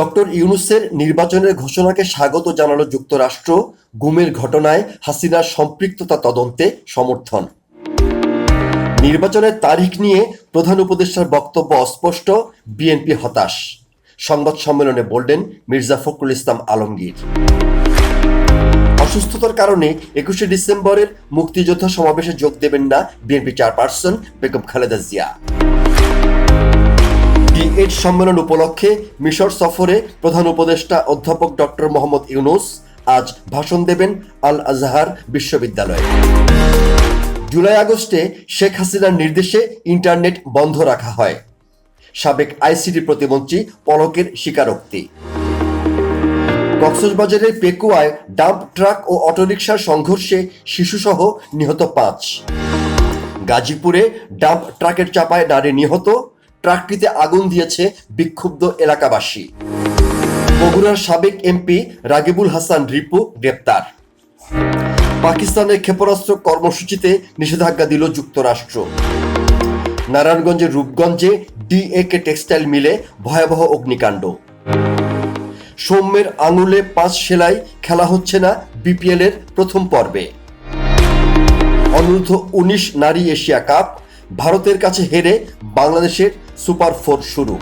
Doctor ইউনুসের নির্বাচনের ঘোষণাকে স্বাগত জানালো যুক্তরাষ্ট্র। গুমের ঘটনায় হাসিনার সম্পৃক্ততা তদন্তে সমর্থন। নির্বাচনের তারিখ নিয়ে প্রধান উপদেষ্টার বক্তব্য অস্পষ্ট, বিএনপি হতাশ। সংবাদ সম্মেলনে বললেন মির্জা ফখরুল ইসলাম আলমগীর। অসুস্থতার কারণে একুশে ডিসেম্বরের মুক্তিযোদ্ধা সমাবেশে যোগ দেবেন না BNP chairperson Begum Khaleda Zia. T eight সম্মেলন উপলক্ষে মিশর সফরে প্রধান উপদেষ্টা অধ্যাপক ডক্টর মোহাম্মদ ইউনুস আজ ভাষণ দেবেন আল আজহার বিশ্ববিদ্যালয়ে। জুলাই আগস্টে শেখ হাসিনার নির্দেশে ইন্টারনেট বন্ধ রাখা হয়। সাবেক আইসিটি প্রতিমন্ত্রী পলকের স্বীকারোক্তি। কক্সবাজারের পেকুয়ায় ডাম্প ট্রাক ও অটোরিকশার সংঘর্ষে শিশুসহ নিহত পাঁচ। গাজীপুরে ডাম্প ট্রাকের চাপায় নারী নিহত ট্রাকটিতে আগুন দিয়েছে বিক্ষুব্ধ এলাকাবাসী। বগুড়ার সাবেক এমপি রাগিবুল হাসান রিপু গ্রেপ্তার। পাকিস্তানের ক্ষেপণাস্ত্র কর্মসূচিতে নিষেধাজ্ঞা দিল যুক্তরাষ্ট্র। নারায়ণগঞ্জের রূপগঞ্জে ডিএকে টেক্সটাইল মিলে ভয়াবহ অগ্নিকাণ্ড। সৌম্যের আঙুলে পাঁচ সেলাই খেলা হচ্ছে না বিপিএল এর প্রথম পর্বে। অনূর্ধ্ব উনিশ নারী এশিয়া কাপ, ভারতের কাছে হেরে বাংলাদেশের সুপার ফোর শুরু।